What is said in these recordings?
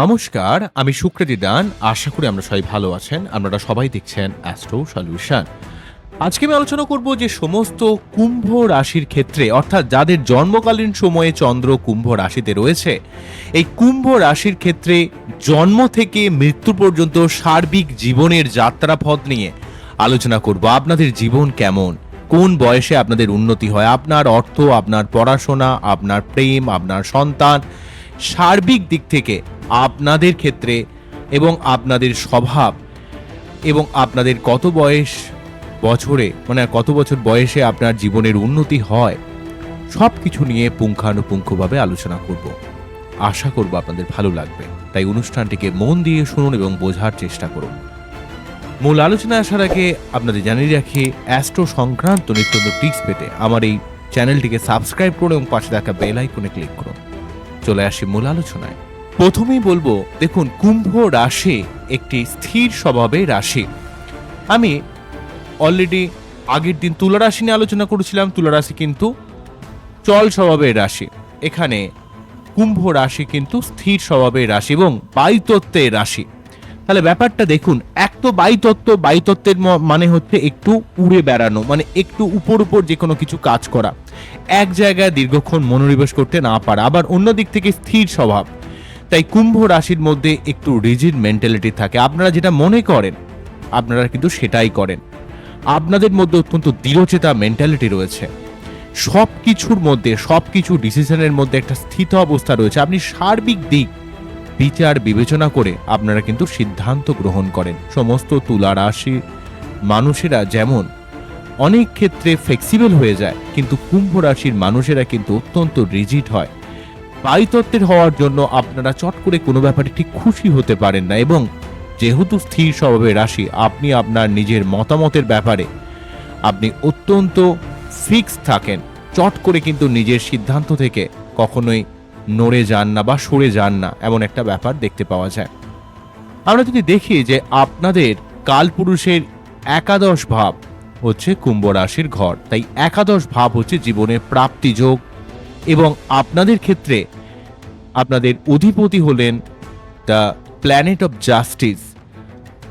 নমস্কার, আমি সুকৃতি দান। আশা করি আমরা সবাই ভালো আছেন। আপনারা সবাই দেখছেন অ্যাস্ট্রো সলিউশন আজকে আমি আলোচনা করব যে সমস্ত কুম্ভ রাশির ক্ষেত্রে, অর্থাৎ যাদের জন্মকালীন সময়ে চন্দ্র কুম্ভ রাশিতে রয়েছে, এই কুম্ভ রাশির ক্ষেত্রে জন্ম থেকে মৃত্যু পর্যন্ত সার্বিক জীবনের যাত্রাপথ নিয়ে আলোচনা করব। আপনাদের জীবন কেমন? কোন বয়সে আপনাদের উন্নতি হয়? আপনার অর্থ, আপনার পড়াশোনা, আপনার প্রেম, আপনার সন্তান, সার্বিক দিক থেকে আপনাদের ক্ষেত্রে এবং আপনাদের স্বভাব এবং আপনাদের কত বয়স বছরে মানে কত বছর বয়সে আপনার জীবনের উন্নতি হয় সব কিছু নিয়ে পুঙ্খানুপুঙ্খভাবে আলোচনা করব। আশা করব আপনাদের ভালো লাগবে। তাই অনুষ্ঠানটিকে মন দিয়ে শুনুন এবং বোঝার চেষ্টা করুন। মূল আলোচনা আসার আগে আপনাদের জানিয়ে রাখি, অ্যাস্ট্রো সংক্রান্ত নিত্য টিপস পেতে আমার এই চ্যানেলটিকে সাবস্ক্রাইব করুন এবং পাশে থাকা বেল আইকনে ক্লিক করুন। চলে আসি মূল আলোচনায়। প্রথমেই বলব, দেখুন, কুম্ভ রাশি একটি স্থির স্বভাবের রাশি। আমি অলরেডি আগের দিন তুলা রাশি নিয়ে আলোচনা করেছিলাম তুলা রাশি কিন্তু চল স্বভাবের রাশি। এখানে কুম্ভ রাশি কিন্তু স্থির স্বভাবের রাশি এবং বায়ুতত্ত্বের রাশি। তাহলে ব্যাপারটা দেখুন, এক তো বায়ুতত্ত্ব, বায়ুতত্ত্বের মানে হচ্ছে একটু উড়ে বেড়ানো মানে একটু উপর উপর যে কোনো কিছু কাজ করা। এক জায়গায় দীর্ঘক্ষণ মনোনিবেশ করতে না পারা, আবার অন্য দিক থেকে স্থির স্বভাব। তাই কুম্ভ রাশির মধ্যে একটু রিজিড মেন্টালিটি থাকে। আপনারা যেটা মনে করেন, আপনারা কিন্তু সেটাই করেন। আপনাদের মধ্যে অত্যন্ত দৃঢ়চেতা মেন্টালিটি রয়েছে। সব কিছুর মধ্যে সব কিছু ডিসিশনের মধ্যে একটা স্থিত অবস্থা রয়েছে। আপনি সার্বিক দিক বিচার, বিবেচনা করে আপনারা কিন্তু সিদ্ধান্ত গ্রহণ করেন। সমস্ত তুলা রাশি মানুষেরা যেমন অনেক ক্ষেত্রে ফ্লেক্সিবল হয়ে যায়, কিন্তু কুম্ভ রাশির মানুষেরা কিন্তু অত্যন্ত রিজিড হয়। বায়ুতত্ত্বের হওয়ার জন্য আপনারা চট করে কোনো ব্যাপারে ঠিক খুশি হতে পারেন না এবং যেহেতু স্থির স্বভাবের রাশি, আপনি আপনার নিজের মতামতের ব্যাপারে আপনি অত্যন্ত ফিক্স থাকেন। চট করে কিন্তু নিজের সিদ্ধান্ত থেকে কখনোই নড়ে যান না বা সরে যান না, এমন একটা ব্যাপার দেখতে পাওয়া যায়। আমরা যদি দেখি যে আপনাদের কালপুরুষের একাদশ ভাব হচ্ছে কুম্ভ রাশির ঘর। তাই একাদশ ভাব হচ্ছে জীবনের প্রাপ্তি যোগ এবং আপনাদের ক্ষেত্রে আপনাদের অধিপতি হলেন দ্য প্ল্যানেট অফ জাস্টিস।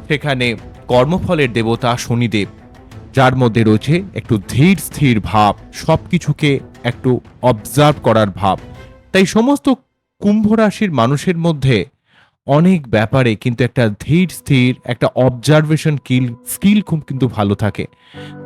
সেখানে কর্মফলের দেবতা শনিদেব, যার মধ্যে রয়েছে একটু ধীর স্থির ভাব সব কিছুকে একটু অবজার্ভ করার ভাব। তাই সমস্ত কুম্ভ রাশির মানুষের মধ্যে অনেক ব্যাপারে কিন্তু একটা ধীর স্থির, একটা অবজারভেশন কিল স্কিল খুব কিন্তু ভালো থাকে।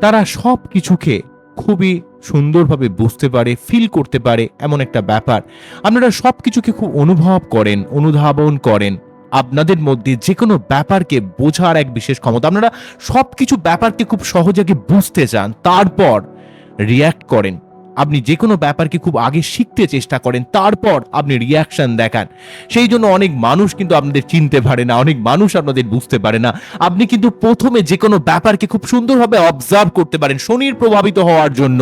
তারা সব কিছুকে খুবই সুন্দরভাবে বুঝতে পারে ফিল করতে পারে এমন একটা ব্যাপার। আপনারা সব কিছুকে খুব অনুভব করেন, অনুধাবন করেন। আপনাদের মধ্যে যে কোনো ব্যাপারকে বোঝার এক বিশেষ ক্ষমতা। আপনারা সব কিছু ব্যাপারকে খুব সহজে বুঝতে চান, তারপর রিয়্যাক্ট করেন। আপনি যে কোনো ব্যাপারকে খুব আগে শিখতে চেষ্টা করেন, তারপর আপনি রিয়াকশন দেখান। সেই জন্য অনেক মানুষ কিন্তু আপনাদের চিনতে পারে না, অনেক মানুষ আপনাদের বুঝতে পারে না। আপনি কিন্তু প্রথমে যে কোনো ব্যাপারকে খুব সুন্দরভাবে অবজার্ভ করতে পারেন, শনির প্রভাবিত হওয়ার জন্য।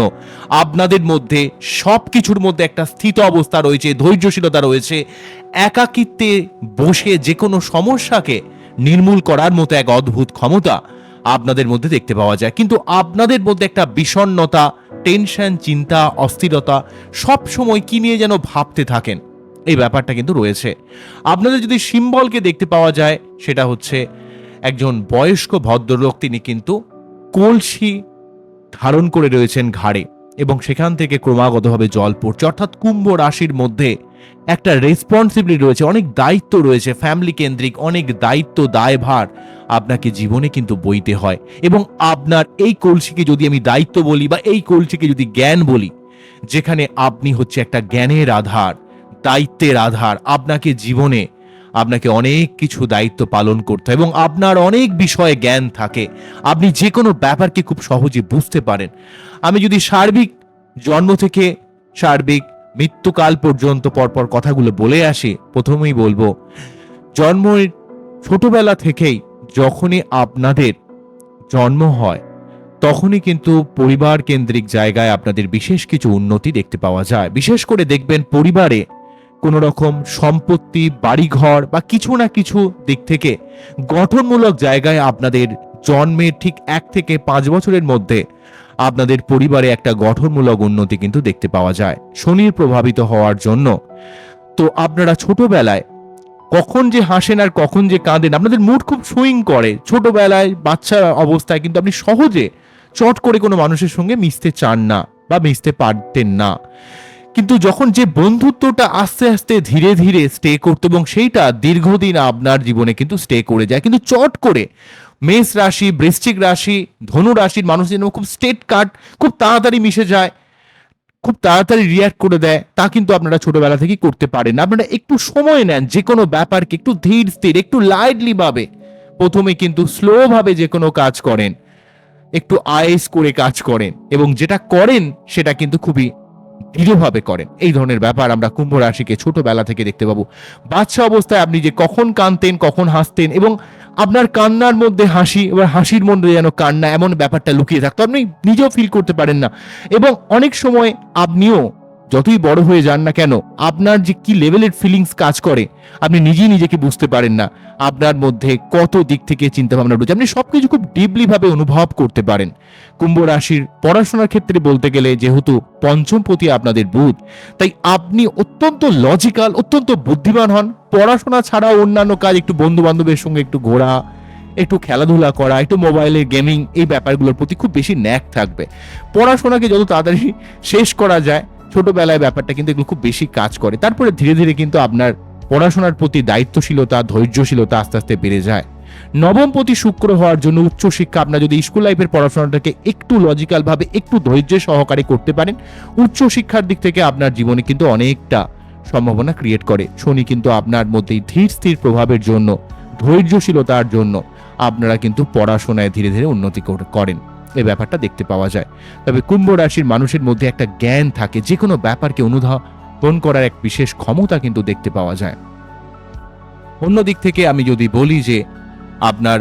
আপনাদের মধ্যে সব কিছুর মধ্যে একটা স্থিত অবস্থা রয়েছে, ধৈর্যশীলতা রয়েছে। একাকিত্বে বসে যে কোনো সমস্যাকে নির্মূল করার মতো এক অদ্ভুত ক্ষমতা আপনাদের মধ্যে দেখতে পাওয়া যায়। কিন্তু আপনাদের মধ্যে একটা বিষণ্ণতা টেনশন, চিন্তা, অস্থিরতা সব সময় কি নিয়ে যেন ভাবতে থাকেন। এই ব্যাপারটা কিন্তু রয়েছে। আপনাদের যদি সিম্বলকে দেখতে পাওয়া যায়, সেটা হচ্ছে একজন বয়স্ক ভদ্রলোক, তিনি কিন্তু কলসি ধারণ করে রয়েছেন ঘাড়ে এবং সেখান থেকে ক্রমাগতভাবে জল পড়ছে। অর্থাৎ কুম্ভ রাশির মধ্যে একটা রেসপন্সিবিলিটি রয়েছে, অনেক দায়িত্ব রয়েছে ফ্যামিলি কেন্দ্রিক অনেক দায়িত্ব, দায়ভার। আপনাকে জীবনে কিন্তু বইতে হয় এবং আপনার এই কলসিকে যদি আমি দায়িত্ব বলি বা এই কলসিকে যদি জ্ঞান বলি, যেখানে আপনি হচ্ছে একটা জ্ঞানের আধার, দায়িত্বের আধার, আপনাকে জীবনে আপনাকে অনেক কিছু দায়িত্ব পালন করতে হয় এবং আপনার অনেক বিষয়ে জ্ঞান থাকে। আপনি যে কোনো ব্যাপারকে খুব সহজে বুঝতে পারেন। আমি যদি সার্বিক জন্ম থেকে সার্বিক মৃত্যুকাল পর্যন্ত পরপর কথাগুলো বলে আসি, প্রথমেই বলব, জন্মের ছোটবেলা থেকেই যখনই আপনাদের জন্ম হয়, তখনই কিন্তু পরিবার কেন্দ্রিক জায়গায় আপনাদের বিশেষ কিছু উন্নতি দেখতে পাওয়া যায়। বিশেষ করে দেখবেন পরিবারে কোনো রকম সম্পত্তি, বাড়িঘর বা কিছু না কিছু দিক থেকে গঠনমূলক জায়গায় আপনাদের জন্মের ঠিক এক থেকে পাঁচ বছরের মধ্যে আপনাদের পরিবারে একটা গঠনমূলক উন্নতি কিন্তু দেখতে পাওয়া যায়। শনির প্রভাবিত হওয়ার জন্য। তো আপনারা ছোটবেলায় কখন যে হাসেন আর কখন যে কাঁদেন, আপনাদের মুড খুব সুইং করে। ছোটবেলায় বাচ্চা অবস্থায় কিন্তু আপনি সহজে চট করে কোনো মানুষের সঙ্গে মিশতে চান না বা মিশতে পারতেন না। কিন্তু যখন যে বন্ধুত্বটা আস্তে আস্তে ধীরে ধীরে স্টে করতো এবং সেইটা দীর্ঘদিন আপনার জীবনে কিন্তু স্টে করে যায়, কিন্তু চট করে মেষ রাশি, বৃশ্চিক রাশি, ধনু রাশির মানুষ যেন খুব স্টেট কাট খুব তাড়াতাড়ি মিশে যায়। খুব তাড়াতাড়ি রিয়াক্ট করে দেয়, তা কিন্তু আপনারা ছোটবেলা থেকেই করতে পারেন। আপনারা একটু সময় নেন যে কোনো ব্যাপারকে একটু ধীর স্থির, একটু লাইটলি ভাবে। প্রথমে কিন্তু স্লো ভাবে যে কোনো কাজ করেন, একটু আয়েস করে কাজ করেন এবং যেটা করেন সেটা কিন্তু খুবই দৃঢ়ভাবে করেন। এই ধরনের ব্যাপার আমরা কুম্ভ রাশিকে ছোটবেলা থেকে দেখতে পাবো। বাচ্চা অবস্থায় আপনি যে কখন কানতেন কখন হাসতেন এবং আপনার কান্নার মধ্যে হাসি, এবার হাসির মধ্যে যেন কান্না এমন ব্যাপারটা লুকিয়ে থাকতো আপনি নিজেও ফিল করতে পারেন না। এবং অনেক সময় আপনিও যতই বড় হয়ে যান না কেন, আপনার যে কি লেভেলের ফিলিংস কাজ করে, আপনি নিজেই নিজেকে বুঝতে পারেন না। আপনার মধ্যে কত দিক থেকে চিন্তা ভাবনা রয়েছে। আপনি সবকিছু খুব ডিপলি ভাবে অনুভব করতে পারেন। কুম্ভ রাশির পড়াশোনার ক্ষেত্রে বলতে গেলে যেহেতু পঞ্চমপতি আপনাদের বুধ, তাই আপনি অত্যন্ত লজিক্যাল অত্যন্ত বুদ্ধিমান হন। পড়াশোনা ছাড়াও অন্যান্য কাজ, একটু বন্ধু বান্ধবের সঙ্গে একটু ঘোরা, একটু খেলাধুলা করা, একটু মোবাইলে গেমিং এই ব্যাপারগুলোর প্রতি খুব বেশি ন্যাক থাকবে। পড়াশোনাকে যত তাড়াতাড়ি শেষ করা যায় ছোটবেলায় ব্যাপারটা কিন্তু এগুলো খুব বেশি কাজ করে। তারপরে ধীরে ধীরে কিন্তু আপনার পড়াশোনার প্রতি দায়িত্বশীলতা, ধৈর্যশীলতা আস্তে আস্তে বেড়ে যায়। নবম প্রতি শুক্র হওয়ার জন্য উচ্চশিক্ষা, আপনার যদি স্কুল লাইফের পড়াশোনাটাকে একটু লজিক্যালভাবে একটু ধৈর্য সহকারে করতে পারেন, উচ্চশিক্ষার দিক থেকে আপনার জীবনে কিন্তু অনেকটা সম্ভাবনা ক্রিয়েট করে। শনি কিন্তু আপনার মধ্যে এই ধীর স্থির প্রভাবের জন্য, ধৈর্যশীলতার জন্য আপনারা কিন্তু পড়াশোনায় ধীরে ধীরে উন্নতি করেন। এই ব্যাপারটা দেখতে পাওয়া যায়। তবে কুম্ভ রাশির মানুষের মধ্যে একটা জ্ঞান থাকে যে কোনো ব্যাপারকে অনুধাবন করার এক বিশেষ ক্ষমতা কিন্তু দেখতে পাওয়া যায়। অন্য দিক থেকে আমি যদি বলি যে, আপনার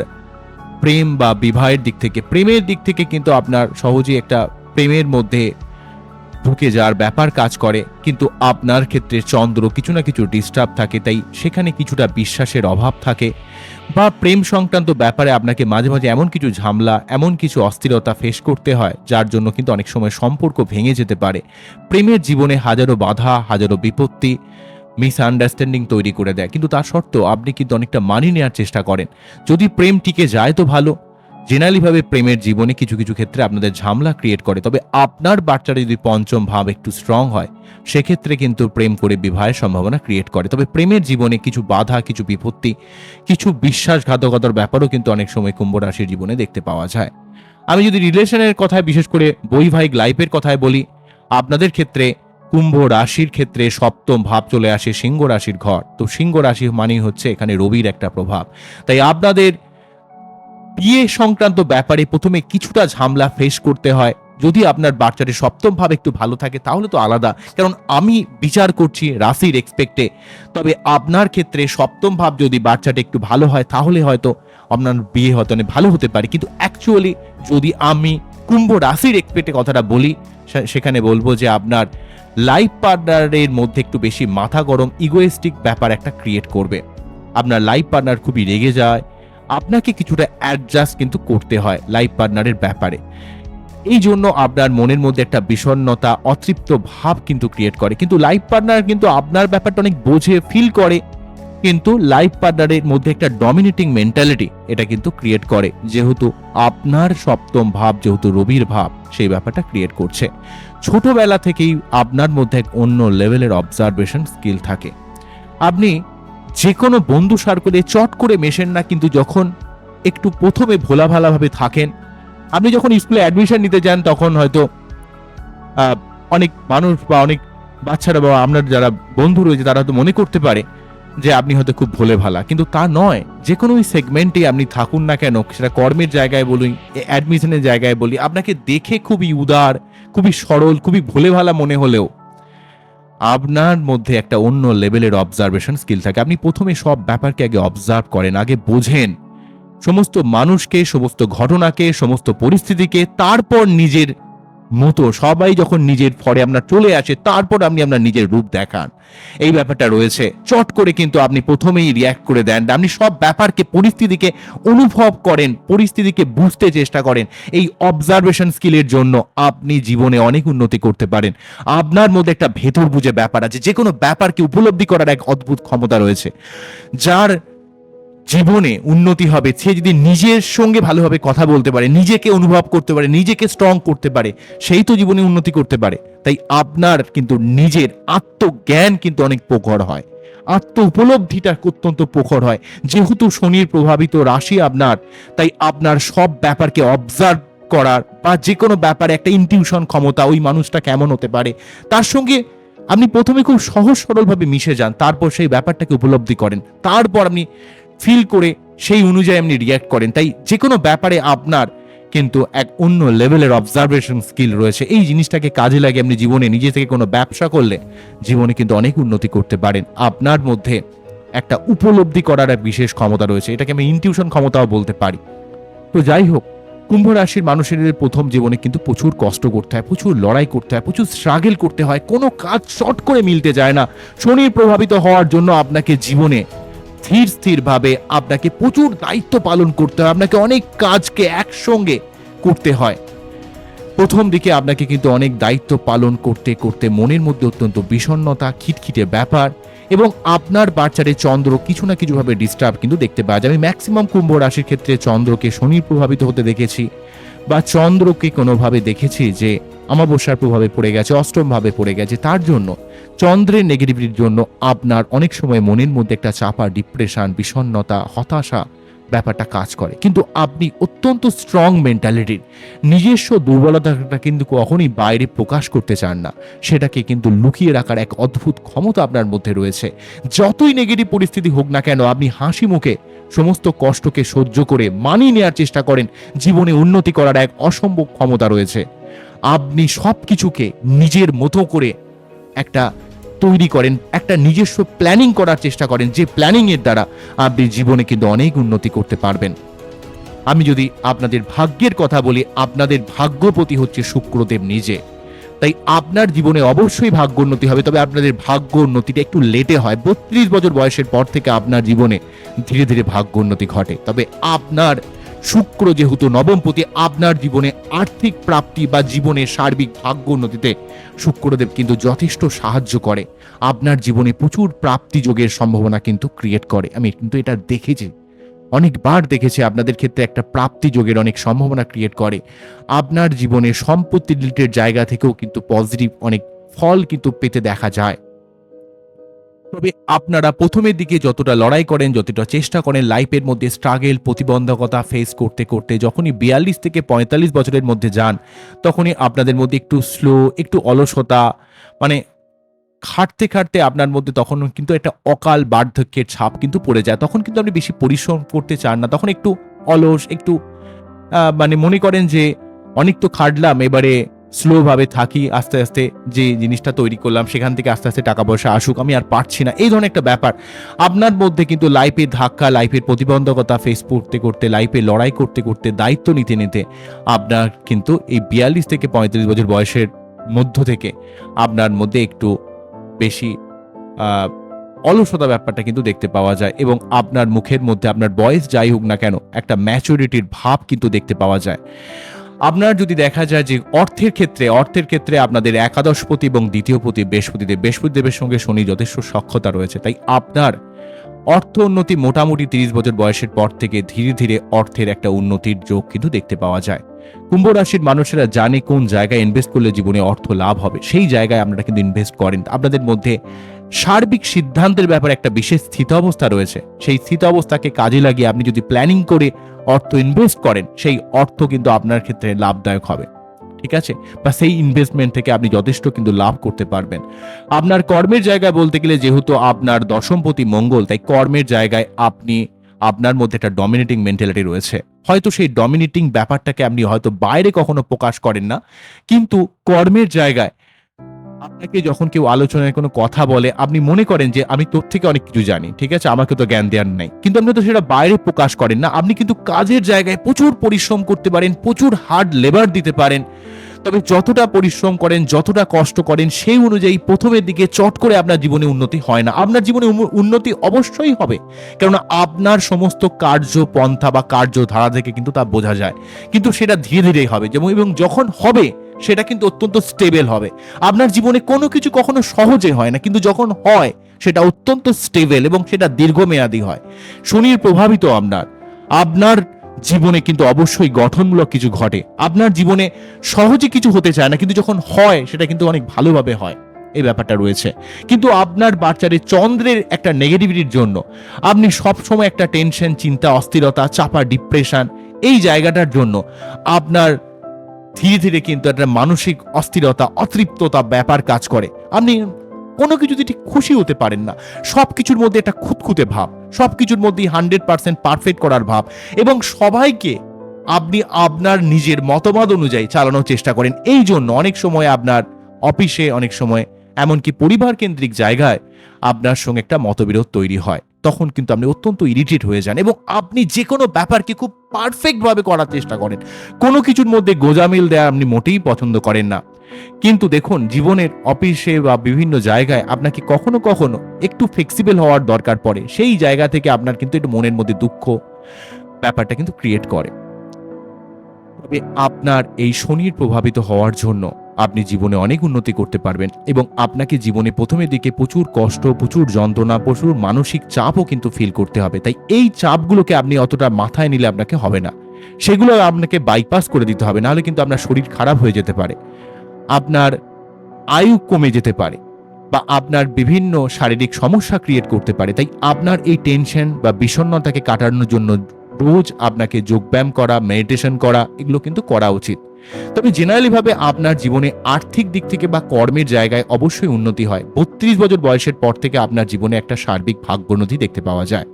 প্রেম বা বিবাহের দিক থেকে, প্রেমের দিক থেকে কিন্তু আপনার সহজেই একটা প্রেমের মধ্যে ঢুকে যাওয়ার ব্যাপার কাজ করে, কিন্তু আপনার ক্ষেত্রে চন্দ্র কিছু না কিছু ডিস্টার্ব থাকে, তাই সেখানে কিছুটা বিশ্বাসের অভাব থাকে। বা প্রেম সংক্রান্ত ব্যাপারে আপনাকে মাঝে মাঝে এমন কিছু ঝামলা, এমন কিছু অস্থিরতা ফেস করতে হয়, যার জন্য কিন্তু অনেক সময় সম্পর্ক ভেঙে যেতে পারে। প্রেমের জীবনে হাজারো বাধা, হাজারো বিপত্তি মিসআন্ডারস্ট্যান্ডিং তৈরি করে দেয়। কিন্তু তার সত্ত্বেও আপনি কিন্তু অনেকটা মানিয়ে নেওয়ার চেষ্টা করেন। যদি প্রেম টিকে যায় তো ভালো জেনারেলিভাবে প্রেমের জীবনে কিছু কিছু ক্ষেত্রে আপনাদের ঝামেলা ক্রিয়েট করে, তবে আপনার বাচ্চারা যদি পঞ্চম ভাব একটু স্ট্রং হয়, সেক্ষেত্রে কিন্তু প্রেম করে বিবাহের সম্ভাবনা ক্রিয়েট করে। তবে প্রেমের জীবনে কিছু বাধা, কিছু বিপত্তি, কিছু বিশ্বাসঘাতকতার ব্যাপারও কিন্তু অনেক সময় কুম্ভ রাশির জীবনে দেখতে পাওয়া যায়। আমি যদি রিলেশনের কথায়, বিশেষ করে বৈবাহিক লাইফের কথায় বলি, আপনাদের ক্ষেত্রে কুম্ভ রাশির ক্ষেত্রে সপ্তম ভাব চলে আসে সিংহ রাশির ঘর। তো সিংহ রাশি মানেই হচ্ছে এখানে রবির একটা প্রভাব। তাই আপনাদের বিয়ে সংক্রান্ত ব্যাপারে প্রথমে কিছুটা ঝামলা ফেস করতে হয়। যদি আপনার বাচ্চাটির সপ্তম ভাব একটু ভালো থাকে, তাহলে তো আলাদা। কারণ আমি বিচার করছি রাশির এক্সপেক্টে তবে আপনার ক্ষেত্রে সপ্তম ভাব যদি বাচ্চাটা একটু ভালো হয়, তাহলে হয়তো আপনার বিয়ে হয়তো অনেক ভালো হতে পারে। কিন্তু অ্যাকচুয়ালি যদি আমি কুম্ভ রাশির এক্সপেক্টে কথাটা বলি সেখানে বলব যে আপনার লাইফ পার্টনারের মধ্যে একটু বেশি মাথা গরম ইগোয়েস্টিক ব্যাপার একটা ক্রিয়েট করবে। আপনার লাইফ পার্টনার খুবই রেগে যায় আপনাকে কিছুটা অ্যাডজাস্ট কিন্তু করতে হয় লাইফ পার্টনারের ব্যাপারে। এই জন্য আপনার মনের মধ্যে একটা বিষণ্ণতা, অতৃপ্ত ভাব কিন্তু ক্রিয়েট করে। কিন্তু লাইফ পার্টনার কিন্তু আপনার ব্যাপারটা অনেক বোঝে ফিল করে। কিন্তু লাইফ পার্টনারের মধ্যে একটা ডমিনেটিং মেন্টালিটি এটা কিন্তু ক্রিয়েট করে। যেহেতু আপনার সপ্তম ভাব, যেহেতু রবির ভাব, সেই ব্যাপারটা ক্রিয়েট করছে। ছোটবেলা থেকেই আপনার মধ্যে এক অন্য লেভেলের অবজারভেশন স্কিল থাকে। আপনি যে কোনো বন্ধু সার্কেলে চট করে মেশেন না, কিন্তু যখন একটু প্রথমে ভোলা ভালাভাবে থাকেন, আপনি যখন স্কুলে অ্যাডমিশন নিতে যান, তখন হয়তো অনেক মানুষ বা অনেক বাচ্চারা বা আপনার যারা বন্ধু রয়েছে, তারা হয়তো মনে করতে পারে যে আপনি হয়তো খুব ভোলে ভালা কিন্তু তা নয় যে কোনো সেগমেন্টে আপনি থাকুন না কেন, সেটা কর্মের জায়গায় বলুন অ্যাডমিশনের জায়গায় বলি, আপনাকে দেখে খুবই উদার, খুবই সরল, খুবই ভোলে ভালা মনে হলেও আপনার মধ্যে একটা অন্য লেভেলের অবজারভেশন স্কিল থাকে। আপনি প্রথমে সব ব্যাপারকে আগে অবজার্ভ করেন, আগে বোঝেন। সমস্ত মানুষকে, সমস্ত ঘটনাকে, সমস্ত পরিস্থিতিকে, তারপর নিজের মতো সবাই যখন নিজের ফরে আপনার চলে আসে, তারপর আপনি আপনার নিজের রূপ দেখান। এই ব্যাপারটা রয়েছে। চট করে কিন্তু আপনি প্রথমেই রিয়াক্ট করে দেন আপনি সব ব্যাপারকে, পরিস্থিতিকে অনুভব করেন, পরিস্থিতিকে বুঝতে চেষ্টা করেন। এই অবজারভেশন স্কিলের জন্য আপনি জীবনে অনেক উন্নতি করতে পারেন। আপনার মধ্যে একটা ভেতর বুঝে ব্যাপার আছে। যে কোনো ব্যাপারকে উপলব্ধি করার এক অদ্ভুত ক্ষমতা রয়েছে। যার জীবনে উন্নতি হবে, সে যদি নিজের সঙ্গে ভালোভাবে কথা বলতে পারে, নিজেকে অনুভব করতে পারে, নিজেকে স্ট্রং করতে পারে, সেই তো জীবনে উন্নতি করতে পারে। তাই আপনার কিন্তু নিজের আত্মজ্ঞান কিন্তু অনেক প্রখর হয়। আত্ম উপলব্ধিটা অত্যন্ত প্রখর হয়। যেহেতু শনির প্রভাবিত রাশি আপনার, তাই আপনার সব ব্যাপারকে অবজার্ভ করার বা যে কোনো ব্যাপারে একটা ইনটিউশন ক্ষমতা ওই মানুষটা কেমন হতে পারে, তার সঙ্গে আপনি প্রথমে খুব সহজ সরলভাবে মিশে যান, তারপর সেই ব্যাপারটাকে উপলব্ধি করেন। তারপর আপনি ফিল করে সেই অনুযায়ী আপনি রিয়াক্ট করেন। তাই যে কোনো ব্যাপারে আপনার কিন্তু এক অন্য লেভেলের অবজারভেশন স্কিল রয়েছে। এই জিনিসটাকে কাজে লাগে আপনি জীবনে নিজে থেকে কোনো ব্যবসা করলে জীবনে কিন্তু অনেক উন্নতি করতে পারেন। আপনার মধ্যে একটা উপলব্ধি করার এক বিশেষ ক্ষমতা রয়েছে। এটাকে আমি ইনটিউশন ক্ষমতাও বলতে পারি। তো যাই হোক, কুম্ভ রাশির মানুষের প্রথম জীবনে কিন্তু প্রচুর কষ্ট করতে হয়, প্রচুর লড়াই করতে হয়, প্রচুর স্ট্রাগল করতে হয়। কোনো কাজ শর্ট করে মিলতে যায় না। শনির প্রভাবিত হওয়ার জন্য আপনাকে জীবনে স্থির স্থিরভাবে আপনাকে প্রচুর দায়িত্ব পালন করতে হয়। আপনাকে অনেক কাজকে একসঙ্গে করতে হয়। প্রথম দিকে আপনাকে কিন্তু অনেক দায়িত্ব পালন করতে করতে মনের মধ্যে অত্যন্ত বিষণ্ণতা, খিটখিটে ব্যাপার এবং আপনার বাচ্চারে চন্দ্র কিছু না কিছুভাবে ডিস্টার্ব কিন্তু দেখতে পাওয়া যায়। আমি ম্যাক্সিমাম কুম্ভ রাশির ক্ষেত্রে চন্দ্রকে শনি প্রভাবিত হতে দেখেছি বা চন্দ্রকে কোনোভাবে দেখেছি যে, অমাবস্যার প্রভাবে পড়ে গেছে অষ্টমভাবে পড়ে গেছে। তার জন্য চন্দ্রের নেগেটিভিটির জন্য আপনার অনেক সময় মনের মধ্যে একটা চাপা ডিপ্রেশন বিষণ্ণতা, হতাশা ব্যাপারটা কাজ করে। কিন্তু আপনি অত্যন্ত স্ট্রং মেন্টালিটির নিজস্ব দুর্বলতাটা কিন্তু কখনই বাইরে প্রকাশ করতে চান না। সেটাকে কিন্তু লুকিয়ে রাখার এক অদ্ভুত ক্ষমতা আপনার মধ্যে রয়েছে। যতই নেগেটিভ পরিস্থিতি হোক না কেন, আপনি হাসি মুখে সমস্ত কষ্টকে সহ্য করে মানিয়ে নেওয়ার চেষ্টা করেন। জীবনে উন্নতি করার এক অসম্ভব ক্ষমতা রয়েছে। আপনি সব কিছুকে নিজের মতো করে একটা তৈরি করেন, একটা নিজস্ব প্ল্যানিং করার চেষ্টা করেন, যে প্ল্যানিং এর দ্বারা আপনি জীবনে কিন্তু অনেক উন্নতি করতে পারবেন। আমি যদি আপনাদের ভাগ্যের কথা বলি, আপনাদের ভাগ্যপতি হচ্ছে শুক্রদেব নিজে। তাই আপনার জীবনে অবশ্যই ভাগ্য উন্নতি হবে, তবে আপনাদের ভাগ্য উন্নতিটা একটু লেটে হয়। বত্রিশ বছর বয়সের পর থেকে আপনার জীবনে ধীরে ধীরে ভাগ্য উন্নতি ঘটে। তবে আপনার শুক্র যেহেতু নবমপতি আপনার জীবনে আর্থিক প্রাপ্তি বা জীবনে সার্বিক ভাগ্য উন্নতিতে শুক্রদেব কিন্তু যথেষ্ট সাহায্য করে। আপনার জীবনে প্রচুর প্রাপ্তি যোগের সম্ভাবনা কিন্তু ক্রিয়েট করে। আমি কিন্তু এটা দেখেছি। অনেকবার দেখেছি আপনাদের ক্ষেত্রে একটা প্রাপ্তি যোগের অনেক সম্ভাবনা ক্রিয়েট করে। আপনার জীবনে সম্পত্তি রিলেটেড জায়গা থেকেও কিন্তু পজিটিভ অনেক ফল কিন্তু পেতে দেখা যায়। তবে আপনারা প্রথমের দিকে যতটা লড়াই করেন, যতটা চেষ্টা করেন লাইফের মধ্যে স্ট্রাগেল প্রতিবন্ধকতা ফেস করতে করতে, যখনই বিয়াল্লিশ থেকে পঁয়তাল্লিশ বছরের মধ্যে যান, তখনই আপনাদের মধ্যে একটু স্লো একটু অলসতা মানে খাটতে খাটতে আপনার মধ্যে তখন কিন্তু একটা অকাল বার্ধক্যের ছাপ কিন্তু পড়ে যায়। তখন কিন্তু আপনি বেশি পরিশ্রম করতে চান না, তখন একটু অলস, একটু মানে মনে করেন যে অনেক তো খাটলাম, এবারে স্লোভাবে থাকি, আস্তে আস্তে যে জিনিসটা তৈরি করলাম, সেখান থেকে আস্তে আস্তে টাকা পয়সা আসুক, আমি আর পারছি না। এই ধরনের একটা ব্যাপার। আপনার মধ্যে কিন্তু লাইফের ধাক্কা লাইফের প্রতিবন্ধকতা ফেস করতে করতে লাইফে লড়াই করতে করতে দায়িত্ব নিতে নিতে আপনার কিন্তু এই বিয়াল্লিশ থেকে পঁয়ত্রিশ বছর বয়সের মধ্য থেকে আপনার মধ্যে একটু বেশি অলসতা ব্যাপারটা কিন্তু দেখতে পাওয়া যায় এবং আপনার মুখের মধ্যে, আপনার বয়স যাই হোক না কেন, একটা ম্যাচুরিটির ভাব কিন্তু দেখতে পাওয়া যায়। আপনার যদি দেখা যায় যে অর্থের ক্ষেত্রে অর্থের ক্ষেত্রে আপনাদের একাদশপতি এবং দ্বিতীয় পতি বৃহস্পতিদেব, বৃহস্পতিদেবের সঙ্গে শনি যথেষ্ট সক্ষতা রয়েছে, তাই আপনার অর্থ উন্নতি মোটামুটি তিরিশ বছর বয়সের পর থেকে ধীরে ধীরে অর্থের একটা উন্নতির যোগ কিন্তু দেখতে পাওয়া যায়। কুম্ভ রাশির মানুষেরা জানে কোন জায়গায় ইনভেস্ট করলে জীবনে অর্থ লাভ হবে, সেই জায়গায় আপনারা কিন্তু ইনভেস্ট করেন। আপনাদের মধ্যে সার্বিক সিদ্ধান্তের ব্যাপারে একটা বিশেষ স্থিত অবস্থা রয়েছে, সেই স্থিত অবস্থাকে কাজে লাগিয়ে আপনি যদি প্ল্যানিং করে অর্থ ইনভেস্ট করেন, সেই অর্থ কিন্তু আপনার ক্ষেত্রে লাভদায়ক হবে। ঠিক আছে? বা সেই ইনভেস্টমেন্ট থেকে আপনি যথেষ্ট কিন্তু লাভ করতে পারবেন। আপনার কর্মের জায়গায় বলতে গেলে যেহেতু আপনার দশমপতি মঙ্গল, তাই কর্মের জায়গায় আপনি, আপনার মধ্যে একটা ডমিনেটিং মেন্টালিটি রয়েছে। হয়তো সেই ডমিনেটিং ব্যাপারটাকে আপনি হয়তো বাইরে কখনো প্রকাশ করেন না, কিন্তু কর্মের জায়গায় আপনাকে যখন কেউ আলোচনায় কোনো কথা বলে, আপনি মনে করেন যে আমি তোর থেকে অনেক কিছু জানি, ঠিক আছে? আমাকে তো জ্ঞান দেওয়ার নাই। কিন্তু আপনি তো সেটা বাইরে প্রকাশ করেন না। আপনি কিন্তু কাজের জায়গায় প্রচুর পরিশ্রম করতে পারেন, প্রচুর হার্ড লেবার দিতে পারেন। তবে যতটা পরিশ্রম করেন, যতটা কষ্ট করেন, সেই অনুযায়ী প্রথমের দিকে চট করে আপনার জীবনে উন্নতি হয় না। আপনার জীবনে উন্নতি অবশ্যই হবে। কেননা আপনার সমস্ত কার্য পন্থা বা কার্যধারা থেকে কিন্তু তা বোঝা যায়। কিন্তু সেটা ধীরে ধীরেই হবে। যেমন, এবং যখন হবে সেটা কিন্তু অত্যন্ত স্টেবল হবে। আপনার জীবনে কোনো কিছু কখনো সহজে হয় না, কিন্তু যখন হয়, সেটা অত্যন্ত স্টেবল এবং সেটা দীর্ঘমেয়াদী হয়। শনির প্রভাবিত আপনার। আপনার জীবনে কিন্তু অবশ্যই গঠনমূলক কিছু ঘটে। আপনার জীবনে সহজে কিছু হতে চায় না, কিন্তু যখন হয়, সেটা কিন্তু অনেক ভালোভাবে হয়। এই ব্যাপারটা রয়েছে। কিন্তু আপনার বাচ্চারে চন্দ্রের একটা নেগেটিভিটির জন্য, আপনি সবসময় একটা টেনশন চিন্তা, অস্থিরতা, চাপা ডিপ্রেশন এই জায়গাটার জন্য আপনার ধীরে ধীরে কিন্তু একটা মানসিক অস্থিরতা, অতৃপ্ততা ব্যাপার কাজ করে। আপনি কোনো কিছুতে ঠিক খুশি হতে পারেন না। সব কিছুর মধ্যে একটা খুঁতখুঁতে ভাব সব কিছুর মধ্যেই হান্ড্রেড পার্সেন্ট পারফেক্ট করার ভাব এবং সবাইকে আপনি আপনার নিজের মতবাদ অনুযায়ী চালানোর চেষ্টা করেন। এই জন্য অনেক সময় আপনার অফিসে, অনেক সময় এমনকি পরিবার কেন্দ্রিক জায়গায় আপনার সঙ্গে একটা মতবিরোধ তৈরি হয়। তখন কিন্তু আপনি অত্যন্ত ইরিটেট হয়ে যান এবং আপনি যে কোনো ব্যাপারকে খুব পারফেক্টভাবে করার চেষ্টা করেন। কোনো কিছুর মধ্যে গোজামিল দেওয়া আপনি মোটেই পছন্দ করেন না। কিন্তু দেখুন, জীবনের অফিসে বা বিভিন্ন জায়গায় আপনাকে কখনো কখনো একটু ফ্লেক্সিবল হওয়ার দরকার পড়ে। সেই জায়গা থেকে আপনার কিন্তু একটু মনের মধ্যে দুঃখ ব্যাপারটা কিন্তু ক্রিয়েট করে। তবে আপনার এই শনির প্রভাবিত হওয়ার জন্য আপনি জীবনে অনেক উন্নতি করতে পারবেন এবং আপনাকে জীবনে প্রথমের দিকে প্রচুর কষ্ট, প্রচুর যন্ত্রণা, প্রচুর মানসিক চাপও কিন্তু ফিল করতে হবে। তাই এই চাপগুলোকে আপনি অতটা মাথায় নিলে আপনাকে হবে না। সেগুলো আপনাকে বাইপাস করে দিতে হবে, নাহলে কিন্তু আপনার শরীর খারাপ হয়ে যেতে পারে। আপনার আয়ু কমে যেতে পারে বা আপনার বিভিন্ন শারীরিক সমস্যা ক্রিয়েট করতে পারে। তাই আপনার এই টেনশন বা বিষণ্ণতাকে কাটানোর জন্য রোজ আপনাকে যোগব্যায়াম করা মেডিটেশন করা, এগুলো কিন্তু করা উচিত। তবে জেনারেলি ভাবে আপনার জীবনে আর্থিক দিক থেকে বা কর্মের জায়গায় অবশ্যই উন্নতি হয়। বত্রিশ বছর বয়সের পর থেকে আপনার জীবনে একটা সার্বিক ভাগ্যোন্নতি দেখতে পাওয়া যায়।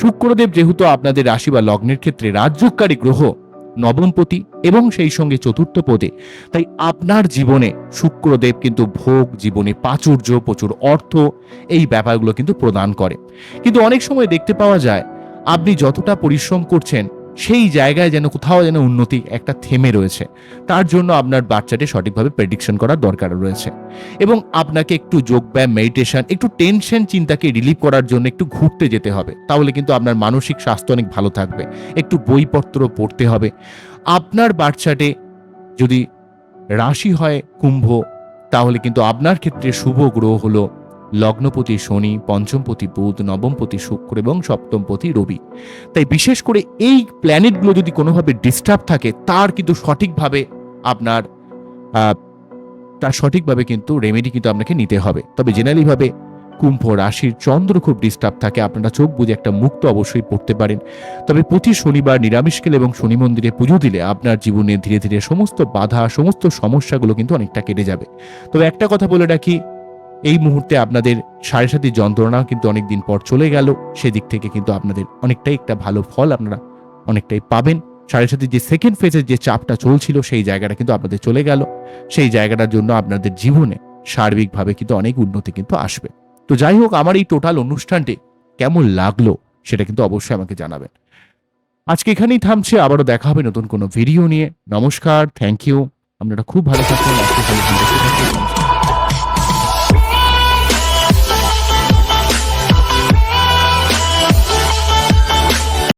শুক্রদেব যেহেতু আপনাদের রাশি বা লগ্নের ক্ষেত্রে রাজ্যকারী গ্রহ, নবমপতি এবং সেই সঙ্গে চতুর্থ পদে, তাই আপনার জীবনে শুক্রদেব কিন্তু ভোগ, জীবনে প্রাচুর্য, প্রচুর অর্থ, এই ব্যাপারগুলো কিন্তু প্রদান করে। কিন্তু অনেক সময় দেখতে পাওয়া যায়, আপনি যতটা পরিশ্রম করছেন সেই জায়গায় যেন কোথাও যেন উন্নতি একটা থেমে রয়েছে। তার জন্য আপনার বাচ্চাটি সঠিকভাবে প্রেডিকশন করার দরকার রয়েছে। এবং আপনাকে একটু যোগব্যায়াম মেডিটেশন একটু টেনশন চিন্তাকে রিলিভ করার জন্য একটু ঘুরতে যেতে হবে। তাহলে কিন্তু আপনার মানসিক স্বাস্থ্য অনেক ভালো থাকবে। একটু বইপত্র পড়তে হবে। আপনার বাচ্চাটে যদি রাশি হয় কুম্ভ, তাহলে কিন্তু আপনার ক্ষেত্রে শুভ গ্রহ হলো লগ্নপতি শনি, পঞ্চমপতি বুধ, নবমপতি শুক্র এবং সপ্তমপতি রবি। তাই বিশেষ করে এই প্ল্যানেটগুলো যদি কোনোভাবে ডিস্টার্ব থাকে, তার কিন্তু সঠিকভাবে আপনার তার সঠিকভাবে কিন্তু রেমেডি কিন্তু আপনাকে নিতে হবে। তবে জেনারেলিভাবে কুম্ভ রাশির চন্দ্র খুব ডিস্টার্ব থাকে, আপনারা চোখ বুঝে একটা মুক্ত অবশ্যই পড়তে পারেন। তবে প্রতি শনিবার নিরামিষকেল এবং শনি মন্দিরে পুজো দিলে আপনার জীবনে ধীরে ধীরে সমস্ত বাধা, সমস্ত সমস্যাগুলো কিন্তু অনেকটা কেটে যাবে। তবে একটা কথা বলে রাখি এই মুহূর্তে আপনাদের সাড়ে সাথী যন্ত্রণা কিন্তু অনেকদিন পর চলে গেল। সেদিক থেকে কিন্তু আপনাদের অনেকটাই একটা ভালো ফল আপনারা অনেকটাই পাবেন। সাড়ে সাথে যে সেকেন্ড ফেজের যে চাপটা চলছিল, সেই জায়গাটা কিন্তু আপনাদের চলে গেল। সেই জায়গাটার জন্য আপনাদের জীবনে সার্বিকভাবে কিন্তু অনেক উন্নতি কিন্তু আসবে। তো যাই হোক, আমার এই টোটাল অনুষ্ঠানটি কেমন লাগল সেটা কিন্তু অবশ্যই আমাকে জানাবেন। আজকে এখানেই থামছে, আবারও দেখা হবে নতুন কোনো ভিডিও নিয়ে। নমস্কার থ্যাংক ইউ আপনারা খুব ভালো থাকুন।